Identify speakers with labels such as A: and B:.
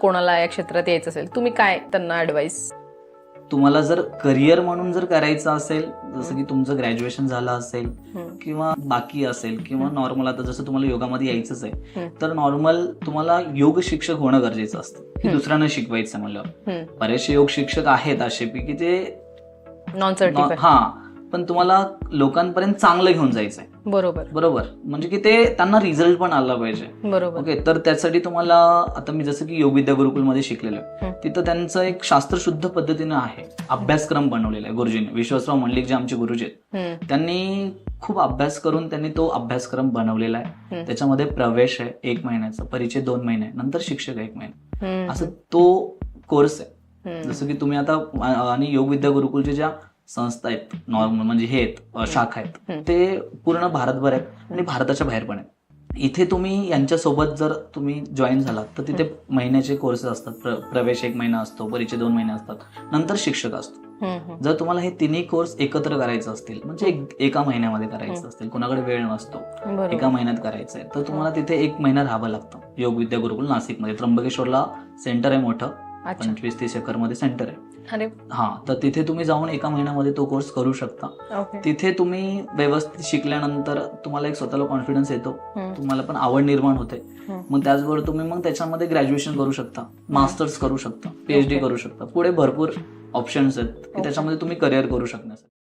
A: कोणाला या क्षेत्रात यायचं असेल तुम्ही काय त्यांना ऍडवाइस
B: तुम्हाला जर करिअर म्हणून जर करायचं असेल जसं की तुमचं ग्रॅज्युएशन झालं असेल किंवा बाकी असेल किंवा नॉर्मल आता जसं तुम्हाला योगामध्ये यायचंच आहे. तर नॉर्मल तुम्हाला योग शिक्षक होणं गरजेचं असतं. की. दुसऱ्यांना शिकवायचं
A: हम्म.
B: बरेचसे योग शिक्षक आहेत असे की ते
A: नॉन
B: हा पण तुम्हाला लोकांपर्यंत चांगलं घेऊन जायचंय.
A: बरोबर
B: बरोबर म्हणजे की ते त्यांना रिझल्ट पण आला पाहिजे
A: बरोबर
B: ओके तर त्यासाठी तुम्हाला आता मी जसं की योग विद्या गुरुकुलमध्ये शिकलेलो आहे. तिथं त्यांचं एक शास्त्रशुद्ध पद्धतीनं आहे अभ्यासक्रम बनवलेला आहे गुरुजीने विश्वासराव मंडलिक जे आमचे गुरुजी आहेत. त्यांनी खूप अभ्यास करून त्यांनी तो अभ्यासक्रम बनवलेला आहे. त्याच्यामध्ये प्रवेश आहे एक महिन्याचा परिचय दोन महिने नंतर शिक्षक एक महिना. असं तो कोर्स आहे. जसं की तुम्ही आता आणि योग विद्या गुरुकुलच्या ज्या संस्था आहेत नॉर्मल म्हणजे हे आहेत शाखा आहेत. ते पूर्ण भारतभर आहेत आणि भारताच्या बाहेर पण आहेत. इथे तुम्ही यांच्यासोबत जर तुम्ही जॉईन झालात तर तिथे महिन्याचे कोर्सेस असतात. प्र- प्रवेश एक महिना असतो परिचय दोन महिने असतात. नंतर शिक्षक असतो. जर तुम्हाला हे तिन्ही कोर्स एकत्र करायचे असतील म्हणजे एक- महिन्यामध्ये करायचं. असतील कोणाकडे वेळ नसतो. एका महिन्यात करायचं आहे तर तुम्हाला तिथे एक महिना राहावं लागतं. योग विद्या गुरुकुल नाशिकमध्ये. त्र्यंबकेश्वरला सेंटर आहे मोठं. पंचवीस तीस एकरमध्ये सेंटर आहे. हा तर तिथे तुम्ही जाऊन एका महिन्यामध्ये तो कोर्स करू शकता. तिथे तुम्ही व्यवस्थित शिकल्यानंतर तुम्हाला एक स्वतःला कॉन्फिडन्स येतो. तुम्हाला पण आवड निर्माण होते. मग त्याचबरोबर तुम्ही मग त्याच्यामध्ये ग्रॅज्युएशन करू शकता. मास्टर्स करू शकता. पीएचडी. करू शकता. पुढे भरपूर ऑप्शन्स आहेत की. त्याच्यामध्ये तुम्ही करिअर करू शकण्यासाठी.